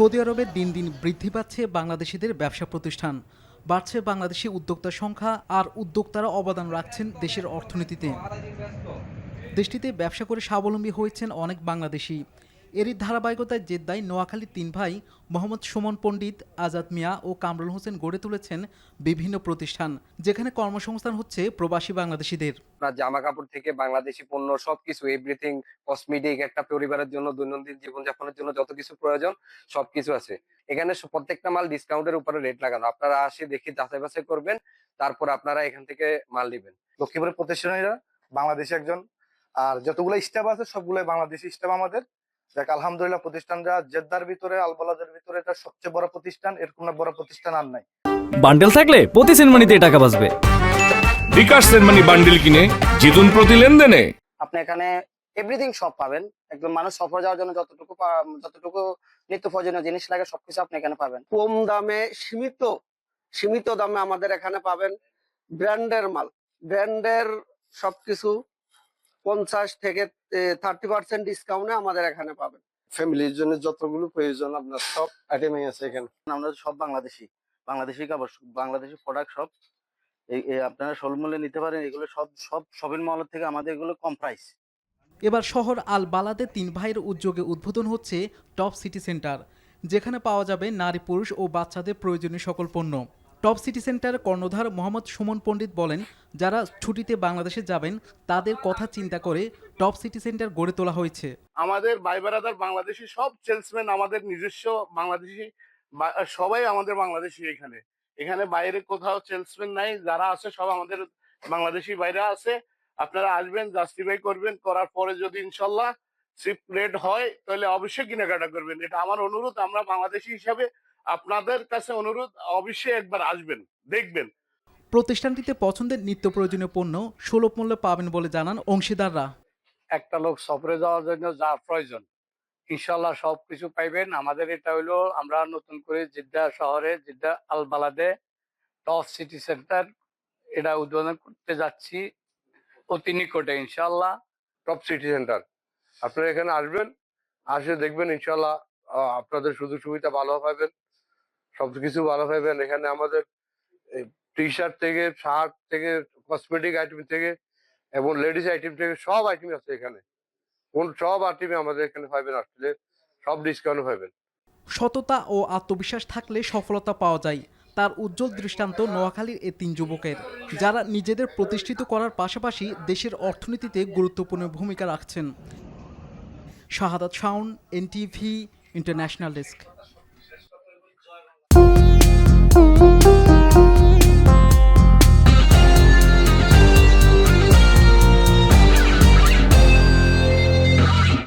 Saudi আরবে দিন দিন বৃদ্ধি পাচ্ছে বাংলাদেশিদের ব্যবসা প্রতিষ্ঠান। বাড়ছে বাংলাদেশি উদ্যোক্তার সংখ্যা আর উদ্যোক্তারা অবদান রাখছেন দেশের অর্থনীতিতে। দেশটিতে ব্যবসা করে স্বাবলম্বী হয়েছেন অনেক বাংলাদেশি। এরই ধারাবাহিকতায় জেদ্দায় নোয়াখালীর তিন ভাই, মোহাম্মদ সুমন পণ্ডিত, আজাদ মিয়া ও কামরুল হোসেন গড়ে তুলেছেন বিভিন্ন প্রতিষ্ঠান, যেখানে কর্মসংস্থান হচ্ছে প্রবাসী বাংলাদেশিদের। জামা কাপড় থেকে বাংলাদেশি পণ্য সবকিছু এভরিথিং কসমেটিক একটা পরিবারের জন্য, দৈনন্দিন জীবনযাপনের জন্য যত কিছু প্রয়োজন, সবকিছু আছে। এখানে প্রত্যেকটা মাল ডিসকাউন্টের উপরে রেট লাগানো। আপনারা আসে দেখে যাচাই বাছাই করবেন, তারপর আপনারা এখান থেকে মাল নেবেন। লক্ষ্মীপুরের প্রতিষ্ঠানীরা বাংলাদেশি একজন, আর যতগুলো স্টাফ আছে সবগুলো বাংলাদেশি স্টাফ আমাদের। দেখ আলহামদুলিল্লাহ প্রতিষ্ঠানটা জেদ্দার ভিতরে আলবালাদের ভিতরে এটা সবচেয়ে বড় প্রতিষ্ঠান এরকম না বড় প্রতিষ্ঠান আর নাই। বান্ডেল থাকলে প্রতি সেনমানিতে টাকা বাঁচবে। বিকাশ সেনমানি বান্ডিল কিনে জিতুন প্রতি লেনদেনে। আপনি এখানে এভরিথিং সব পাবেন। একদম মানুষ সফর যাওয়ার জন্য যতটুকু পা- যতটুকু নিত্য প্রয়োজনীয় জিনিস লাগে সবকিছু আপনি এখানে পাবেন। কম দামে সীমিত সীমিত দামে আমাদের এখানে পাবেন ব্র্যান্ডের মাল। ব্র্যান্ডের সবকিছু পঞ্চাশ থেকে থার্টি পার্সেন্ট ডিসকাউন্টে আমাদের এখানে পাবেন। ফ্যামিলির জন্য যতগুলো প্রয়োজন আপনার সব আইটেমই আছে এখানে। আমরা সব বাংলাদেশি। বাংলাদেশি কাপড় বাংলাদেশি প্রোডাক্ট সব আপনারা স্বল্পমূল্যে নিতে পারেন এগুলো সব সব শপিং মল থেকে আমাদের এগুলো কম প্রাইস এবার শহর আল বালাদে তিন ভাইয়ের উদ্যোগে উদ্বোধন হচ্ছে টপ সিটি সেন্টার যেখানে পাওয়া যাবে নারী পুরুষ ও বাচ্চাদের প্রয়োজনীয় সকল পণ্য। টপ সিটি সেন্টারের কর্ণধার মোহাম্মদ সুমন পণ্ডিত বলেন, যারা ছুটিতে বাংলাদেশে যাবেন, তাদের কথা চিন্তা করে টপ সিটি সেন্টার গড়ে তোলা হয়েছে। আমাদের ভাই বেড়াদার বাংলাদেশি, সব সেলসম্যান আমাদের নিজস্ব বাংলাদেশি সবাই আমাদের বাংলাদেশি এখানে। এখানে বাইরে কোথাও সেলসম্যান নাই, যারা আছে সব আমাদের বাংলাদেশি বাইরে আছে। আপনারা আসবেন, জাস্টিফাই করবেন, করার পরে যদি ইনশাল্লাহ সিপ রেট হয়, তাহলে অবশ্যই কেনাকাটা করবেন। এটা আমার অনুরোধ, আমরা বাংলাদেশি হিসাবে আপনাদের কাছে অনুরোধ অবশ্যই একবার আসবেন দেখবেন। প্রতিষ্ঠানটিতে পছন্দের নিত্য প্রয়োজনীয় পণ্য সুলভ মূল্যে পাবেন বলে জানান অংশীদাররা। একটা লোক সফরে যাওয়ার জন্য যা প্রয়োজন ইনশাল্লাহ সব কিছু পাইবেন। আমাদের এটা হইল আমরা নতুন করে জিদ্দা শহরে জিদ্দা আলবালাদে টপ সিটি সেন্টার এটা উদ্বোধন করতে যাচ্ছি অতি নিকটে ইনশাল্লাহ টপ সিটি সেন্টার। আপনারা এখানে আসবেন আসে দেখবেন ইনশাল্লাহ আপনাদের সুযোগ সুবিধা ভালো পাবেন। সবকিছু ভালো পাবেন এখানে আমাদের টি শার্ট থেকে শার্ট থেকে কসমেটিক আইটেম থেকে এবং লেডিস আইটেম থেকে সব আইটেম আছে এখানে। কোন সব আইটেমই আমাদের এখানে পাবেন আসলে। সব ডিসকাউন্ট পাবেন। সততা ও আত্মবিশ্বাস থাকলে সফলতা পাওয়া যায়। তার উজ্জ্বল দৃষ্টান্ত নোয়াখালীর এই তিন যুবকের। যারা নিজেদের প্রতিষ্ঠিত করার পাশাপাশি দেশের অর্থনীতিতে গুরুত্বপূর্ণ ভূমিকা রাখছেন। Shahadat Shaon NTV international desk Oh.